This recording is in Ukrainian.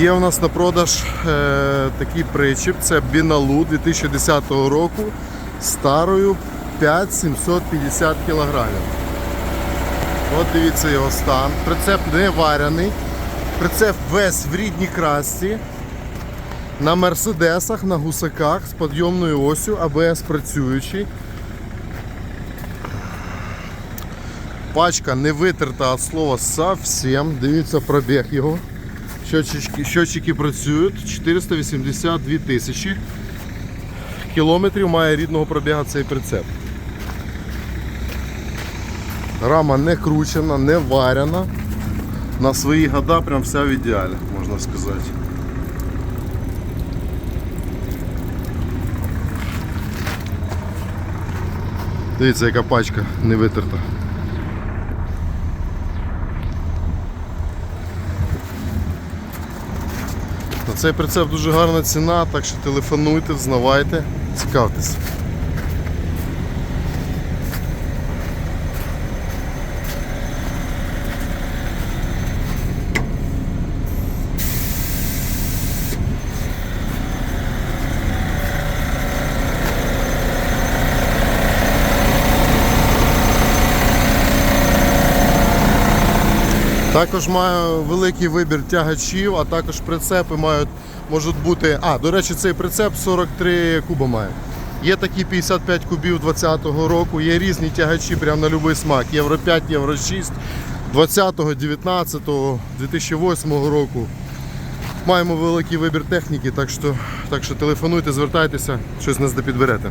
Є у нас на продаж е, такий причіп, це Біналу 2010 року старою 5750 кг. От дивіться його стан. Прицеп не варяний. Прицеп весь в рідній красці. На мерседесах, на гусаках з підйомною осю, АБС працюючий. Пачка не витерта від слова совсем. Дивіться пробіг його. Щотчики, щотчики працюють 482 тисячі кілометрів має рідного пробіга цей прицеп. Рама не кручена, не варена. На свої года прям вся в ідеалі, можна сказати. Дивіться, яка пачка не витерта. Цей прицеп дуже гарна ціна, так що телефонуйте, взнавайте, цікавтесь. Також маю великий вибір тягачів, а також прицепи мають, можуть бути. А, до речі, цей прицеп 43 куба має. Є такі 55 кубів 20-го року, є різні тягачі прямо на будь-який смак. Євро 5, Євро 6, 20-го, 19-го, 2008 року. Маємо великий вибір техніки, так що, так що телефонуйте, звертайтеся, щось нас підберете.